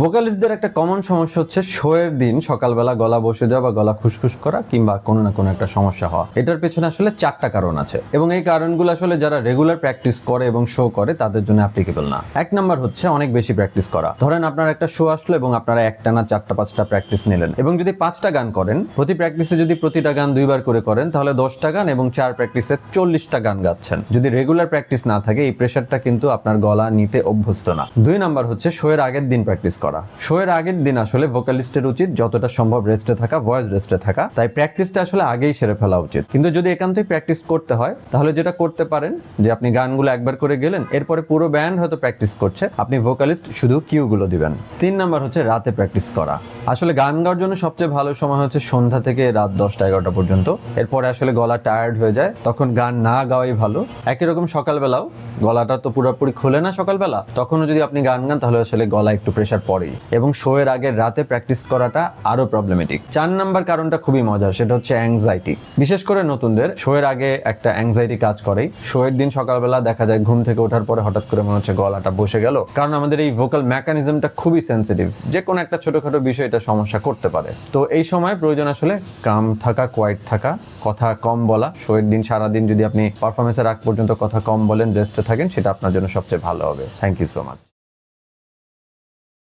ভোকালিস্টদের একটা কমন সমস্যা হচ্ছে শোয়ের দিন, সকালবেলা গলা বসে যাওয়া বা গলা খুসখুস করা কিংবা কোনো না কোনো একটা সমস্যা হওয়া। এটার পেছনে আসলে চারটা কারণ আছে। এবং এই কারণগুলো আসলে যারা রেগুলার প্র্যাকটিস করে এবং শো করে, তাদের জন্য অ্যাপ্লিকেবল না। এক নাম্বার হচ্ছে অনেক বেশি প্র্যাকটিস করা। ধরেন আপনার একটা শো আসলো এবং আপনারা একটা না চারটা, পাঁচটা প্র্যাকটিস নিলেন। এবং যদি পাঁচটা গান করেন, প্রতি প্র্যাকটিসে যদি প্রতিটা গান দুইবার করে করেন, তাহলে দশটা গান এবং চার প্র্যাকটিসে চল্লিশটা গান গাচ্ছেন। যদি রেগুলার প্র্যাকটিস না থাকে, এই প্রেশারটা কিন্তু আপনার গলা নিতে অভ্যস্ত না। দুই নাম্বার হচ্ছে শোয়ের আগের দিন প্র্যাকটিস করা। শোয়ের আগের দিন আসলে ভোকালিস্টের উচিত যতটা সম্ভব রেস্টে থাকা ভয়েস রেস্টে থাকা। তাই প্র্যাকটিসটা আসলে আগেই সেরে ফেলা উচিত। কিন্তু যদি একান্তই প্র্যাকটিস করতে হয়, তাহলে যেটা করতে পারেন, যে আপনি গানগুলো একবার করে গেলেন, এরপরে পুরো ব্যান্ড হয়তো প্র্যাকটিস করছে, আপনি ভোকালিস্ট শুধু কিউগুলো দিবেন। তিন নাম্বার হচ্ছে রাতে প্র্যাকটিস করা। আসলে গান গাওয়ার জন্য সবচেয়ে ভালো সময় হচ্ছে সন্ধ্যা থেকে রাত দশটা এগারোটা পর্যন্ত। এরপরে আসলে গলা টায়ার্ড হয়ে যায়, তখন গান না গাওয়াই ভালো। একই রকম সকালবেলাও, গলাটা তো পুরোপুরি খোলে না সকালবেলা। তখনও যদি আপনি গান গান, তাহলে আসলে গলা একটু প্রেশার পড়েই এবং শোয়ের আগে রাতে প্র্যাকটিস করাটা আরও প্রবলেমেটিক চার নাম্বার কারণটা খুবই মজার, সেটা হচ্ছে অ্যাংজাইটি বিশেষ করে নতুনদের, শোয়ের আগে একটা অ্যাংজাইটি কাজ করেই। শোয়ের দিন সকালবেলা দেখা যায় ঘুম থেকে ওঠার পরে হঠাৎ করে মনে হচ্ছে গলাটা বসে গেল। কারণ আমাদের এই ভোকাল মেকানিজমটা খুবই সেন্সিটিভ যে কোনো একটা ছোটখাটো বিষয় এটা সমস্যা করতে পারে। তো এই সময় প্রয়োজন আসলে কাম থাকা কোয়াইট থাকা, কথা কম বলা। শোয়ের দিন সারাদিন যদি আপনি পারফরমেন্সের আগ পর্যন্ত কথা কম বলেন রেস্টে থাকেন, সেটা আপনার জন্য সবচেয়ে ভালো হবে। Thank you so much